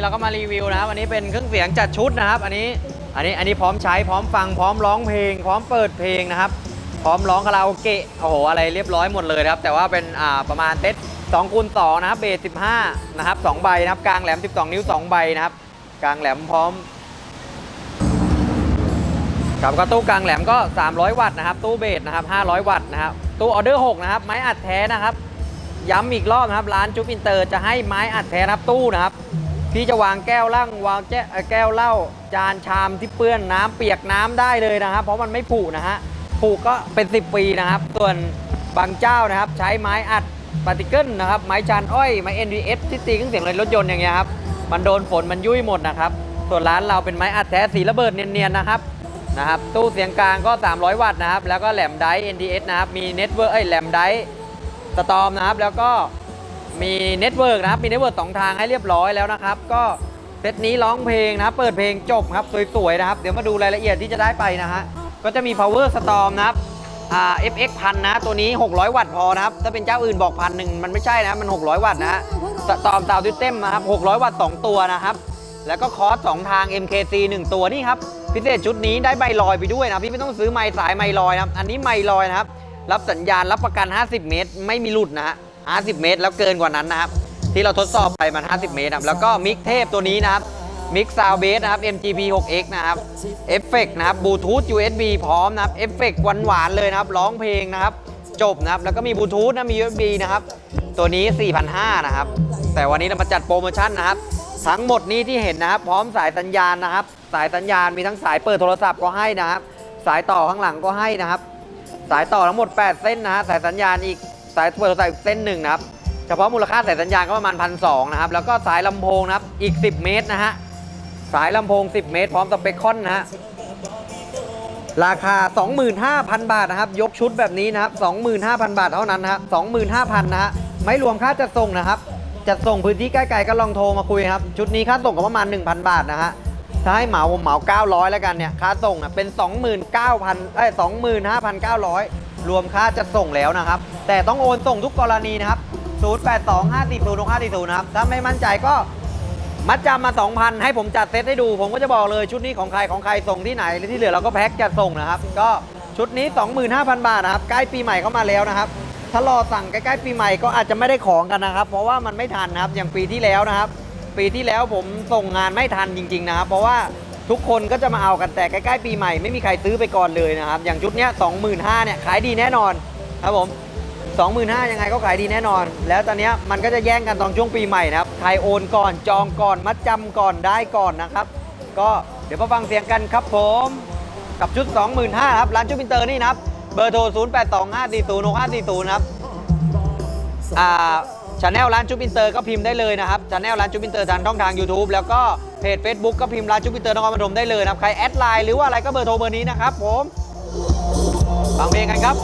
นี้เราก็มารีวิวนะครับวันนี้เป็นเครื่องเสียงจัดชุดนะครับ อันนี้อันนี้อันนี้พร้อมใช้พร้อมฟังพร้อมร้องเพลง พร้อมเปิดเพลงนะครับ พร้อมร้องคาราโอเกะโอ้โหอะไรเรียบร้อยหมดเลยนะครับ แต่ว่าเป็นอ่าประมาณเซ็ต2คูณ2นะครับเบส15นะครับ2ใบนะครับกลางแหลม 12 นิ้ว 2 ใบนะครับ กลางแหลมพร้อมครับก็ตู้กลางแหลมก็ 300 วัตต์นะครับ ตู้เบสนะครับ 500 วัตต์นะครับ ตู้ออเดอร์ 6 นะครับ ไม้อัดแท้นะครับ ย้ำอีกรอบนะครับ ร้านจุ๊บอินเตอร์จะให้ไม้อัดแท้นะครับ ตู้นะครับ พี่จะวางแก้วล่างวางแก้เอ่อแก้วเหล้าจานชามที่เปื้อนน้ำเปียกน้ำได้เลยนะครับ เพราะมันไม่ผุนะฮะผุก็เป็น 10 ปีนะครับ ส่วนบางเจ้านะครับ ใช้ไม้อัดปาร์ติเกิลนะครับไม้จานอ้อยไม้ NVS ที่ตีเครื่องเสียงรถยนต์อย่างเงี้ยครับมันโดนฝนมันยุ่ยหมดนะครับ ส่วนร้านเราเป็นไม้อัดแท้สีระเบิดเนียนๆนะครับนะครับตู้เสียงกลางก็ 300 วัตต์นะครับแล้วก็แหลมได NDS นะครับมีเน็ตเวิร์กเอ้แหลมไดสตอมนะครับแล้วก็ มีเน็ตเวิร์กนะครับ มีเน็ตเวิร์กสองทางให้เรียบร้อยแล้วนะครับ ก็เซตนี้ร้องเพลงนะครับเปิดเพลงจบครับสวยๆนะครับ เดี๋ยวมาดูรายละเอียดที่จะได้ไปนะฮะ ก็จะมี power storm นะครับอ่า FX พันนะ ตัวนี้ 600 วัตต์พอนะครับ ถ้าเป็นเจ้าอื่นบอกพันหนึ่งมันไม่ใช่นะ มัน 600 วัตต์นะฮะสตอมซาวด์ดิเต็มนะครับ 600 วัตต์ 2 ตัวนะครับ แล้วก็คอร์ส2ทาง MKC 1 ตัวนี่ครับ พิเศษชุดนี้ได้ไมลอยไปด้วยนะ พี่ไม่ต้องซื้อไมล์สายไมลอยนะครับ อันนี้ไมลอยนะครับ รับสัญญาณรับประกัน 50 เมตร ไม่มีหลุดนะฮะ 50 เมตร แล้วเกินกว่านั้นนะครับ ที่เราทดสอบไปมัน 50 เมตรนะครับแล้วก็มิกเทพตัวนี้นะครับมิกซาวเบสนะครับ MGP 6X นะครับเอฟเฟกนะครับบลูทูธ USB พร้อมนะครับเอฟเฟกหวานๆเลยนะครับร้องเพลงนะครับ จบนะครับ แล้วก็มีบลูทูธนะมี USB นะครับ ตัวนี้ 4,500 นะครับ แต่วันนี้เรามาจัดโปรโมชั่นนะครับ ทั้งหมดนี้ที่เห็นนะครับ พร้อมสายสัญญาณนะครับ สายสัญญาณมีทั้งสายเปิดโทรศัพท์ก็ให้นะครับ สายต่อข้างหลังก็ให้นะครับ สายต่อทั้งหมด 8 เส้นนะฮะสายสัญญาณอีก สายเปิดโทรศัพท์อีกเส้นหนึ่งนะครับเฉพาะมูลค่าสายสัญญาณก็ประมาณพันสนะครับแล้วก็สายลำโพงนะครับอีก 10 เมตรนะฮะสายลำโพง 10 เมตร พร้อมสเปคคอนนะฮะราคา 25,000 บาทนะครับ ยกชุดแบบนี้นะครับ 25,000 บาทเท่านั้นนะครับ25,000 นะฮะไม่รวมค่าจัดส่งนะครับจัดส่งพื้นที่ใกล้ๆก็ลองโทรมาคุยครับ ชุดนี้ค่าส่งก็ประมาณ 1,000 บาทนะฮะถ้าให้เหมาผมเหมา 900 แล้วกันเนี่ย ค่าส่งนะเป็น 29,000เอ้ย25,900 รวมค่าจัดส่งแล้วนะครับ แต่ต้องโอนส่งทุกกรณีนะครับ 0825406540 นะครับ ถ้าไม่มั่นใจก็มัดจำมา 2,000 ให้ผมจัดเซตให้ดู ผมก็จะบอกเลยชุดนี้ของใครของใครส่งที่ไหนที่เหลือเราก็แพ็คจัดส่งนะครับ ก็ชุดนี้ 25,000 บาทนะครับ ใกล้ปีใหม่เข้ามาแล้วนะครับ ถ้ารอสั่งใกล้ๆปีใหม่ก็อาจจะไม่ได้ของกันนะครับ เพราะว่ามันไม่ทันนะครับ อย่างปีที่แล้วนะครับ ปีที่แล้วผมส่งงานไม่ทันจริง ๆ นะครับ เพราะว่า ทุกคนก็จะมาเอากันแต่ใกล้ๆปีใหม่ไม่มีใครซื้อไปก่อนเลยนะครับ อย่างชุดเนี้ย25,000เนี่ยขายดีแน่นอนครับผม25,000ยังไงก็ขายดีแน่นอน แล้วตอนเนี้ยมันก็จะแย่งกันตอนช่วงปีใหม่นะครับใครโอนก่อนจองก่อนมัดจำก่อนได้ก่อนนะครับ ก็เดี๋ยวมาฟังเสียงกันครับผม กับชุด 25,000ครับ ร้านชุดพินเตอร์นี่นะครับ เบอร์โทร 0 8 2 5 4 0 6 5 4 0นะครับอ่า ชาแนลร้านจุ๊บอินเตอร์ก็พิมพ์ได้เลยนะครับชาแนลร้านจุ๊บอินเตอร์ทางช่องทาง YouTube แล้วก็เพจ Facebook ก็พิมพ์ร้านจุ๊บอินเตอร์นครปฐมได้เลยนะครับใครแอดไลน์หรือว่าอะไรก็เบอร์โทรเบอร์นี้นะครับผมฟังเพลงกันครับ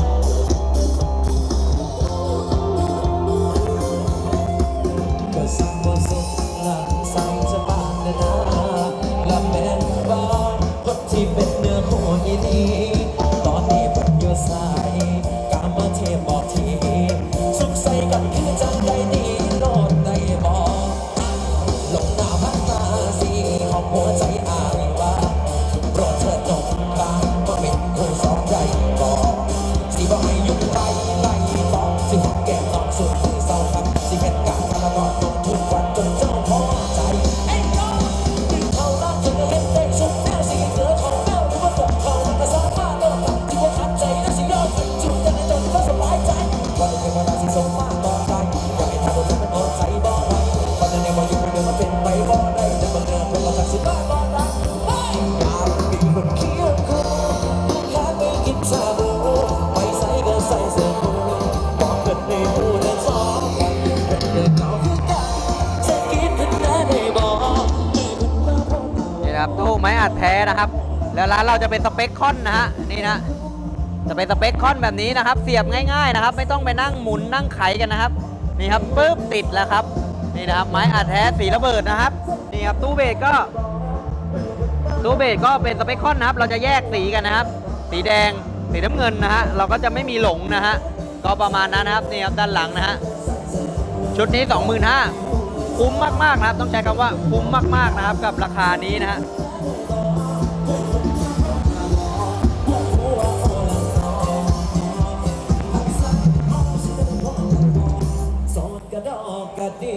ตู้ไม้อัดแท้นะครับ แล้วร้านเราจะเป็นสเปคคอนนะฮะนี่นะจะเป็นสเปคคอนแบบนี้นะครับ เสียบง่ายๆนะครับ ไม่ต้องไปนั่งหมุนนั่งไขกันนะครับนี่ครับปุ๊บติดแล้วครับนี่นะครับไม้อัดแท้สีระเบิดนะครับนี่ครับตู้เบสก็ตู้เบสก็เป็นสเปคคอนนะครับ เราจะแยกสีกันนะครับ สีแดงสีน้ำเงินนะฮะเราก็จะไม่มีหลงนะฮะก็ประมาณนั้นนะครับนี่ครับด้านหลังนะฮะชุดนี้ 25,000 คุ้มมากๆนะครับ ต้องใช้คำว่าคุ้มมากๆนะครับ กับราคานี้นะฮะกระดอกกระดี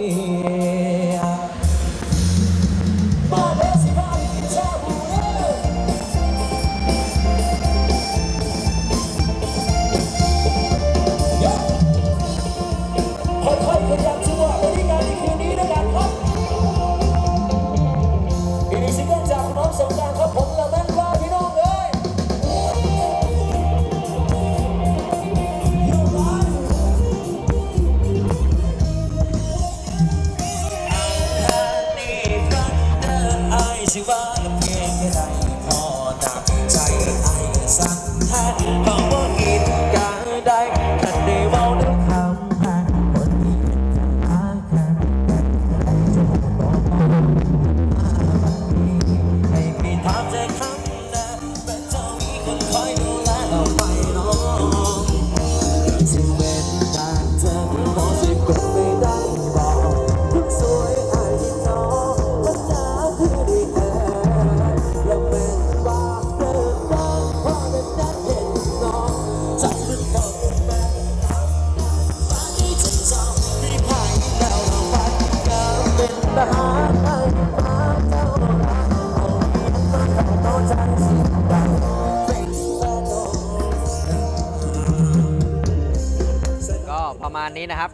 สิ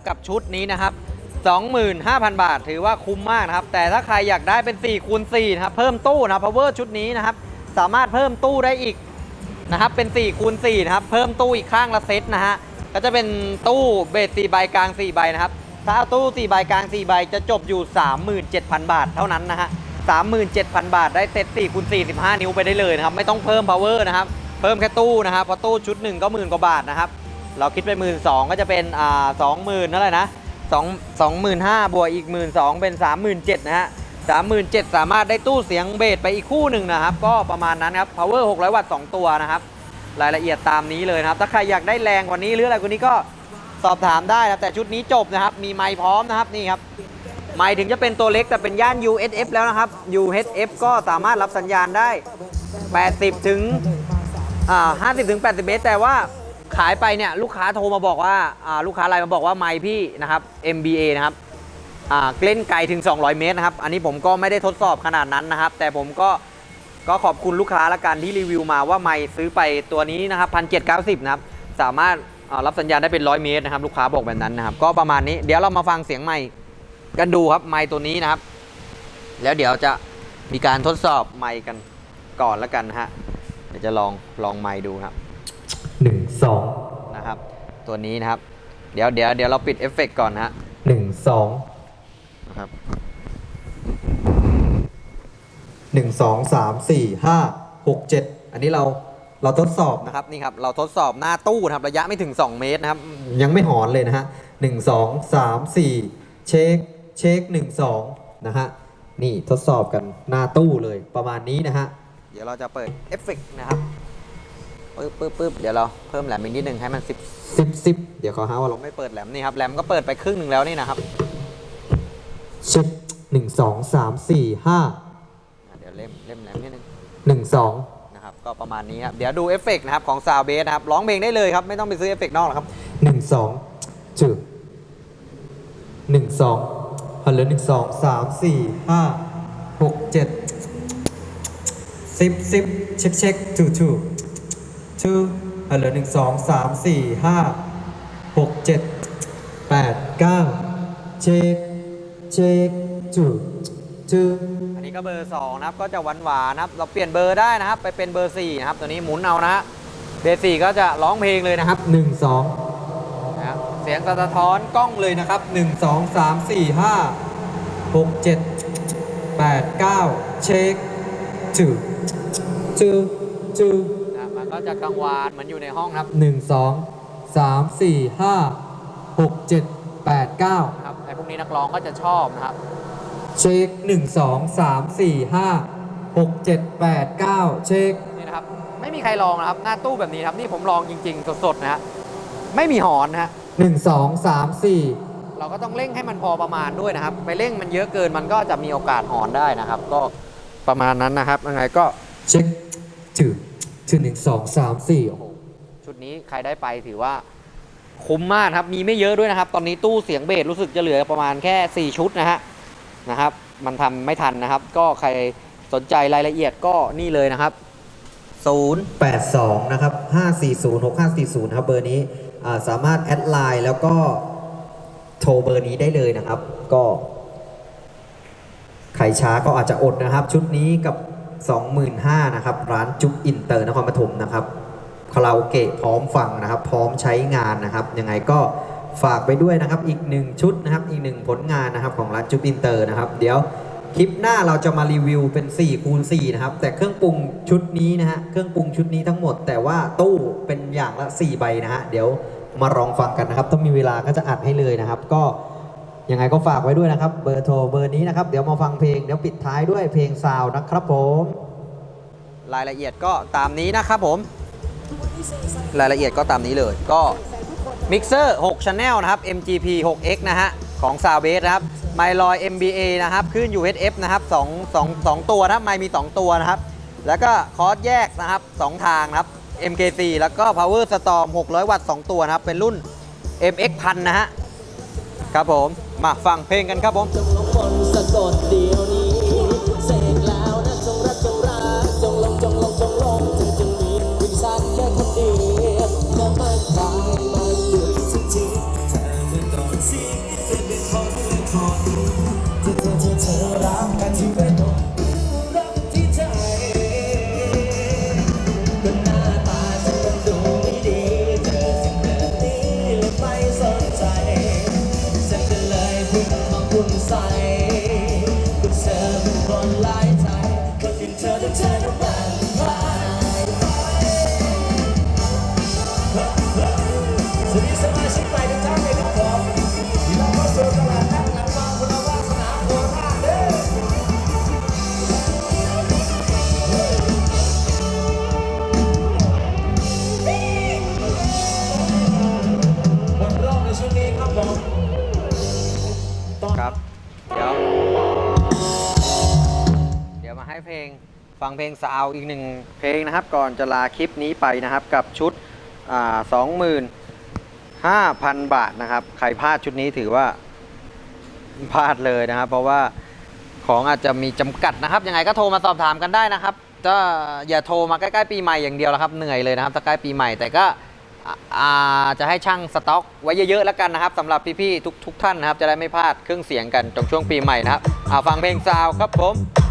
กับชุดนี้นะครับ 25,000 บาท ถือว่าคุ้มมากนะครับ แต่ถ้าใครอยากได้เป็น4คูณ4นะครับ เพิ่มตู้นะครับ power ชุดนี้นะครับ สามารถเพิ่มตู้ได้อีกนะครับ เป็น4คูณ4นะครับ เพิ่มตู้อีกข้างละเซตนะฮะ ก็จะเป็นตู้เบส4ใบกลาง 4 ใบนะครับ ถ้าเอาตู้ 4 ใบกลาง 4 ใบจะจบอยู่ 37,000 บาทเท่านั้นนะฮะ 37,000 บาทได้เซต4คูณ4 15 นิ้วไปได้เลยนะครับ ไม่ต้องเพิ่ม power นะครับ เพิ่มแค่ตู้นะครับเพราะตู้ชุดหนึ่งก็หมื่นกว่าบาทนะครับ เราคิดเป็นหมื่นสองก็จะเป็นอ่าสองหมื่นเท่าไหร่นะสองสองหมื่นห้าบวกอีกหมื่นสองเป็นสามหมื่นเจ็ดนะฮะสามหมื่นเจ็ดสามารถได้ตู้เสียงเบสไปอีกคู่หนึ่งนะครับ ก็ประมาณนั้นครับ power 600 วัตต์2ตัวนะครับ รายละเอียดตามนี้เลยนะครับ ถ้าใครอยากได้แรงกว่านี้หรืออะไรกว่านี้ก็สอบถามได้นะแต่ชุดนี้จบนะครับ มีไมค์พร้อมนะครับนี่ครับไมค์ถึงจะเป็นตัวเล็กแต่เป็นย่าน UHF แล้วนะครับ UHF ก็สามารถรับสัญญาณได้ 80 ถึงอ่า50 ถึง 80 เมตร แต่ว่า ขายไปเนี่ยลูกค้าโทรมาบอกว่าลูกค้าอะไรมาบอกว่าไมค์พี่นะครับ MBA นะครับเล่นไกลถึง 200 เมตรนะครับ อันนี้ผมก็ไม่ได้ทดสอบขนาดนั้นนะครับ แต่ผมก็ก็ขอบคุณลูกค้าละกันที่รีวิวมาว่าไมค์ซื้อไปตัวนี้นะครับ1,790นะครับ สามารถรับสัญญาณได้เป็น 100 เมตรนะครับ ลูกค้าบอกแบบนั้นนะครับ ก็ประมาณนี้เดี๋ยวเรามาฟังเสียงไมค์กันดูครับไมค์ตัวนี้นะครับ แล้วเดี๋ยวจะมีการทดสอบไมค์กันก่อนละกันนะฮะเดี๋ยวจะลองลองไมค์ดูครับ หนึ่งสองนะครับ ตัวนี้นะครับ เดี๋ยวเดี๋ยวเดี๋ยวเราปิดเอฟเฟกต์ก่อนนะฮะหนึ่งสองนะครับหนึ่งสองสามสี่ห้าหกเจ็ดอันนี้เราเราทดสอบนะนะครับนี่ครับเราทดสอบหน้าตู้นะครับระยะไม่ถึง 2 เมตรนะครับ ยังไม่หอนเลยนะฮะหนึ่งสองสามสี่เช็คเช็คหนึ่งสองนะฮะนี่ทดสอบกันหน้าตู้เลยประมาณนี้นะฮะเดี๋ยวเราจะเปิดเอฟเฟกต์นะครับ ปึ๊บปึ๊บปึ๊บเดี๋ยวเราเพิ่มแหลมอีกนิดนึงให้มัน10สิบสิบเดี๋ยวเขาหาว่าเราเราไม่เปิดแหลมนี่ครับแหลมก็เปิดไปครึ่งหนึ่งแล้วนี่นะครับเช็คหนึ่งสองสามสี่ห้าอะเดี๋ยวเล่มเล่มแหลมนิดนึงหนึ่งสองนะครับก็ประมาณนี้ครับเดี๋ยวดูเอฟเฟกต์นะครับของซาวเบสนะครับร้องเพลงได้เลยครับไม่ต้องไปซื้อเอฟเฟกต์นอกหรอกครับหนึ่งสองจืดหนึ่งสองฮัลโหลหนึ่งสองสามสี่ห้าหกเจ็ดสิบสิบเช็คเช็คทูทู ทูฮัลโหลหนึ่งสองสามสี่ห้าหกเจ็ดแปดเก้าเช็คเช็คทูทูอันนี้ก็เบอร์2นะครับก็จะหวานหวานๆนะครับ เราเปลี่ยนเบอร์ได้นะครับ ไปเป็นเบอร์4นะครับ ตัวนี้หมุนเอานะฮะเบอร์4ก็จะร้องเพลงเลยนะครับหนึ่งสองนะครับเสียงสะท้อนกล้องเลยนะครับหนึ่งสองสามสี่ห้าหกเจ็ดแปดเก้าเช็คทูทูทูนะครับมัน ก็จะกังวานเหมือนอยู่ในห้องนะครับ หนึ่งสองสามสี่ห้าหกเจ็ดแปดเก้านะครับไอ้พวกนี้นักร้องก็จะชอบนะครับ เช็คหนึ่งสองสามสี่ห้าหกเจ็ดแปดเก้าเช็คนี่นะครับ ไม่มีใครลองนะครับ หน้าตู้แบบนี้นะครับ นี่ผมลองจริง ๆ สดๆนะฮะไม่มีหอนนะฮะหนึ่งสองสามสี่เราก็ต้องเร่งให้มันพอประมาณด้วยนะครับ ไปเร่งมันเยอะเกินมันก็จะมีโอกาสหอนได้นะครับ ก็ประมาณนั้นนะครับยังไงก็เช็คถึง ถึงหนึ่งสองสามสี่โอ้โหชุดนี้ใครได้ไปถือว่าคุ้มมากครับมีไม่เยอะด้วยนะครับ ตอนนี้ตู้เสียงเบสรู้สึกจะเหลือประมาณแค่ 4 ชุดนะฮะนะครับ มันทำไม่ทันนะครับ ก็ใครสนใจรายละเอียดก็นี่เลยนะครับ 0 82 นะครับ 540 6540ครับเบอร์นี้อ่าสามารถแอดไลน์แล้วก็โทรเบอร์นี้ได้เลยนะครับ ก็ ใครช้าก็อาจจะอดนะครับ ชุดนี้กับ 25,000นะครับร้านจุ๊บอินเตอร์นครปฐมนะครับคาราโอเกะพร้อมฟังนะครับ พร้อมใช้งานนะครับยังไงก็ฝากไปด้วยนะครับอีกหนึ่งชุดนะครับอีกหนึ่งผลงานนะครับของร้านจุ๊บอินเตอร์นะครับ เดี๋ยวคลิปหน้าเราจะมารีวิวเป็น4คูณ4นะครับแต่เครื่องปรุงชุดนี้นะฮะเครื่องปรุงชุดนี้ทั้งหมด แต่ว่าตู้เป็นอย่างละ 4 ใบนะฮะเดี๋ยวมาลองฟังกันนะครับ ถ้ามีเวลาก็จะอัดให้เลยนะครับ ก็ ยังไงก็ฝากไว้ด้วยนะครับ เบอร์โทรเบอร์นี้นะครับ เดี๋ยวมาฟังเพลงเดี๋ยวปิดท้ายด้วยเพลงซาวนะครับผม รายละเอียดก็ตามนี้นะครับผม รายละเอียดก็ตามนี้เลยก็มิกเซอร์6 Channel นะครับ MGP 6X นะฮะ ของ Soundbase นะครับไมลอย MBA นะครับขึ้น UHF นะครับ2 2 2ตัวนะครับไมมี 2 ตัวนะครับ แล้วก็คอร์สแยกนะครับ 2 ทางนะครับ MKC แล้วก็ Power Storm 600 วัตต์ 2 ตัวนะครับ เป็นรุ่น MX 1000 นะฮะ ครับผม มาฟังเพลงกันครับผม ครับ เดี๋ยว เดี๋ยวมาให้เพลง ฟังเพลงซาวอีกหนึ่งเพลงนะครับ ก่อนจะลาคลิปนี้ไปนะครับ กับชุดสองหมื่นห้าพันบาทนะครับ ใครพลาดชุดนี้ถือว่าพลาดเลยนะครับ เพราะว่าของอาจจะมีจำกัดนะครับ ยังไงก็โทรมาสอบถามกันได้นะครับก็อย่าโทรมาใกล้ๆปีใหม่อย่างเดียวแล้วครับ เหนื่อยเลยนะครับถ้าใกล้ปีใหม่แต่ก็ จะให้ช่างสต็อก ไว้เยอะๆแล้วกันนะครับสำหรับพี่ๆทุกๆท่านนะครับ จะได้ไม่พลาดเครื่องเสียงกันตรงช่วงปีใหม่นะครับฟังเพลงซาวครับผม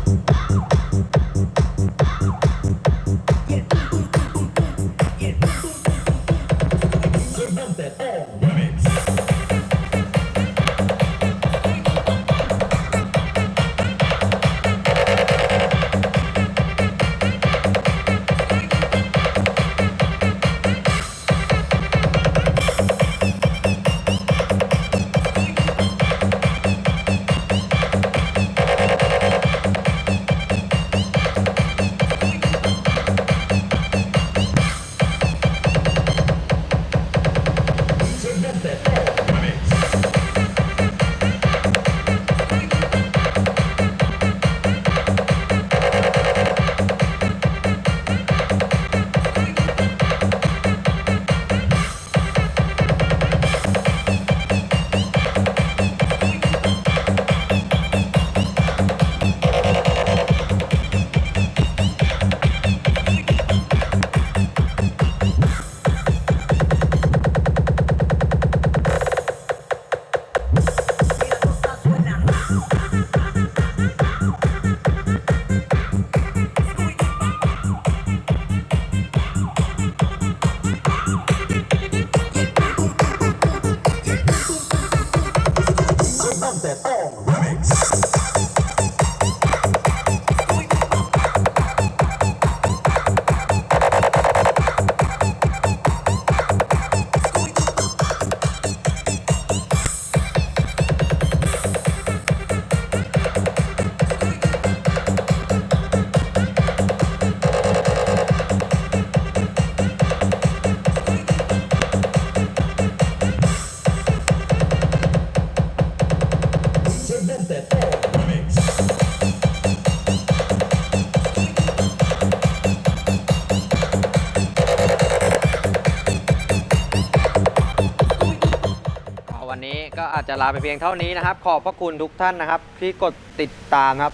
จจะลาไปเพียงเท่านี้นะครับ ขอบพระคุณทุกท่านนะครับ ที่กดติดตามครับ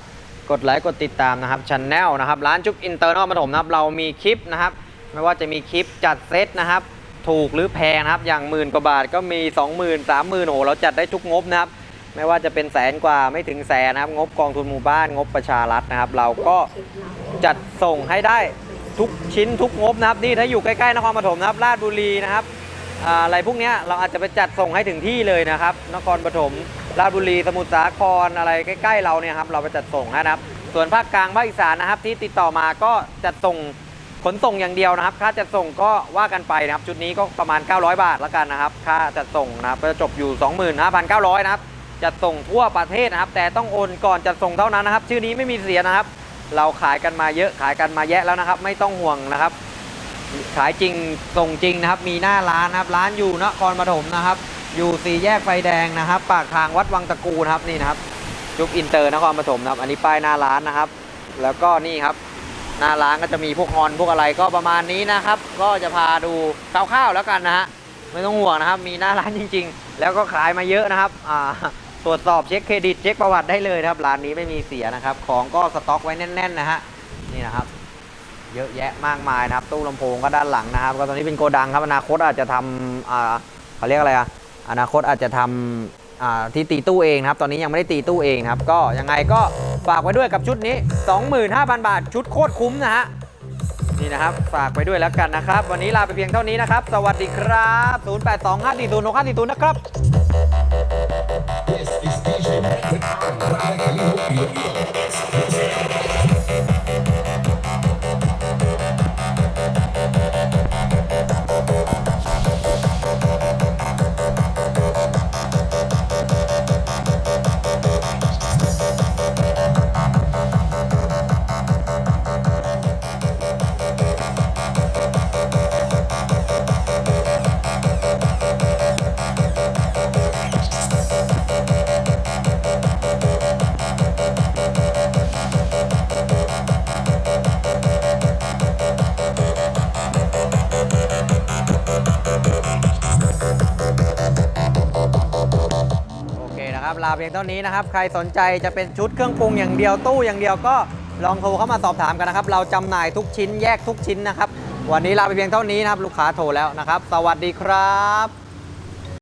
กดไลค์กดติดตามนะครับชันแนลนะครับ ร้านจุ๊บอินเตอร์นครปฐมนะครับ เรามีคลิปนะครับ ไม่ว่าจะมีคลิปจัดเซตนะครับ ถูกหรือแพงนะครับ อย่างหมื่นกว่าบาทก็มี 20,000 30,000โอ้เราจัดได้ทุกงบนะครับ ไม่ว่าจะเป็นแสนกว่าไม่ถึงแสนนะครับ งบกองทุนหมู่บ้านงบประชารัฐนะครับ เราก็จัดส่งให้ได้ทุกชิ้นทุกงบนะครับนี่ถ้าอยู่ใกล้ๆนครปฐมนะครับราชบุรีนะครับ อะไรพวกนี้เราอาจจะไปจัดส่งให้ถึงที่เลยนะครับ นครปฐมราชบุรีสมุทรสาครอะไรใกล้ๆเราเนี่ยครับเราไปจัดส่งนะครับ ส่วนภาคกลางภาคอีสานนะครับ ที่ติดต่อมาก็จัดส่งขนส่งอย่างเดียวนะครับ ค่าจัดส่งก็ว่ากันไปนะครับ ชุดนี้ก็ประมาณ 900 บาทแล้วกันนะครับ ค่าจัดส่งนะครับจะจบอยู่ 25,900 นะครับจัดส่งทั่วประเทศนะครับ แต่ต้องโอนก่อนจัดส่งเท่านั้นนะครับ ชื่อนี้ไม่มีเสียนะครับ เราขายกันมาเยอะขายกันมาแยะแล้วนะครับ ไม่ต้องห่วงนะครับ ขายจริงส่งจริงนะครับ มีหน้าร้านนะครับ ร้านอยู่นครปฐมนะครับ อยู่สี่แยกไฟแดงนะครับ ปากทางวัดวังตะกูนะครับนี่นะครับ จุบอินเตอร์นครปฐมนะครับ อันนี้ป้ายหน้าร้านนะครับ แล้วก็นี่ครับ หน้าร้านก็จะมีพวกฮอนพวกอะไรก็ประมาณนี้นะครับ ก็จะพาดูคร่าวๆแล้วกันนะฮะไม่ต้องห่วงนะครับ มีหน้าร้านจริง ๆ แล้วก็ขายมาเยอะนะครับอ่าตรวจสอบเช็คเครดิตเช็คประวัติได้เลยครับร้านนี้ไม่มีเสียนะครับ ของก็สต็อกไว้แน่น ๆ นะฮะนี่นะครับ เยอะแยะมากมายนะครับ ตู้ลำโพงก็ด้านหลังนะครับ ก็ตอนนี้เป็นโกดังครับอนาคตอาจจะทำอ่าเขาเรียกอะไรอะอนาคตอาจจะทำอ่าที่ตีตู้เองนะครับ ตอนนี้ยังไม่ได้ตีตู้เองนะครับ ก็ยังไงก็ฝากไว้ด้วยกับชุดนี้ 25,000 บาท ชุดโคตรคุ้มนะฮะนี่นะครับ ฝากไปด้วยแล้วกันนะครับ วันนี้ลาไปเพียงเท่านี้นะครับ สวัสดีครับ 082 540 6540 นะครับ This is DJ Mac. เคนะครับลาเพียงเท่านี้นะครับ ใครสนใจจะเป็นชุดเครื่องปรุงอย่างเดียวตู้อย่างเดียวก็ลองโทรเข้ามาสอบถามกันนะครับ เราจำหน่ายทุกชิ้นแยกทุกชิ้นนะครับ วันนี้ลาไปเพียงเท่านี้นะครับ ลูกค้าโทรแล้วนะครับ สวัสดีครับ